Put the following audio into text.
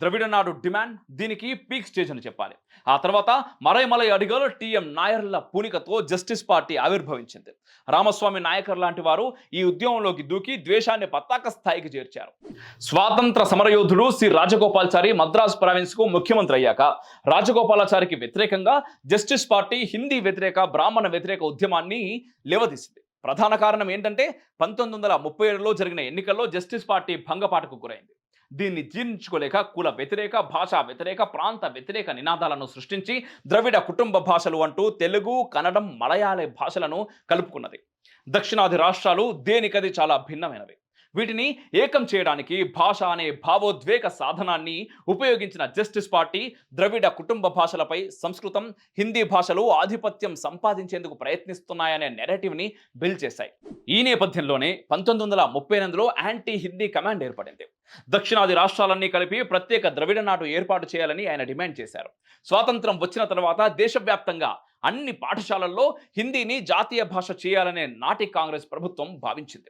ద్రవిడ నాడు డిమాండ్ దీనికి peak stage అని చెప్పాలి. ఆ తర్వాత మరైమలై అడిగలో టీఎం నాయర్ల పూనికతో జస్టిస్ పార్టీ ఆవిర్భవించింది. రామస్వామి నాయకర్ లాంటి వారు ఈ ఉద్యమంలోకి దూకి ద్వేషాన్ని పతాక స్థాయికి చేర్చారు. స్వాతంత్ర సమరయోధుడు శ్రీ రాజగోపాల్చారి మద్రాసు ప్రావిన్స్కు ముఖ్యమంత్రి అయ్యాక రాజగోపాలాచారికి వ్యతిరేకంగా జస్టిస్ పార్టీ హిందీ వ్యతిరేక బ్రాహ్మణ వ్యతిరేక ఉద్యమాన్ని లేవదీసింది. ప్రధాన కారణం ఏంటంటే పంతొమ్మిది వందల ముప్పై ఏడులో జరిగిన ఎన్నికల్లో జస్టిస్ పార్టీ భంగపాటుకు గురైంది. దీన్ని జీర్ణించుకోలేక కుల వ్యతిరేక భాషా వ్యతిరేక ప్రాంత వ్యతిరేక నినాదాలను సృష్టించి ద్రవిడ కుటుంబ భాషలు అంటూ తెలుగు కన్నడం మలయాళ భాషలను కలుపుకున్నది. దక్షిణాది రాష్ట్రాలు దేనికది చాలా భిన్నమైనవి. వీటిని ఏకం చేయడానికి భాష అనే భావోద్వేగ సాధనాన్ని ఉపయోగించిన జస్టిస్ పార్టీ ద్రవిడ కుటుంబ భాషలపై సంస్కృతం హిందీ భాషలు ఆధిపత్యం సంపాదించేందుకు ప్రయత్నిస్తున్నాయనే నెరేటివ్ని బిల్డ్ చేశాయి. ఈ నేపథ్యంలోనే పంతొమ్మిది వందల ముప్పై ఎనిమిదిలో యాంటీ హిందీ కమాండ్ ఏర్పడింది. దక్షిణాది రాష్ట్రాలన్నీ కలిపి ప్రత్యేక ద్రవిడ నాటు ఏర్పాటు చేయాలని ఆయన డిమాండ్ చేశారు. స్వాతంత్రం వచ్చిన తర్వాత దేశవ్యాప్తంగా అన్ని పాఠశాలల్లో హిందీని జాతీయ భాష చేయాలనే నాటి కాంగ్రెస్ ప్రభుత్వం భావించింది.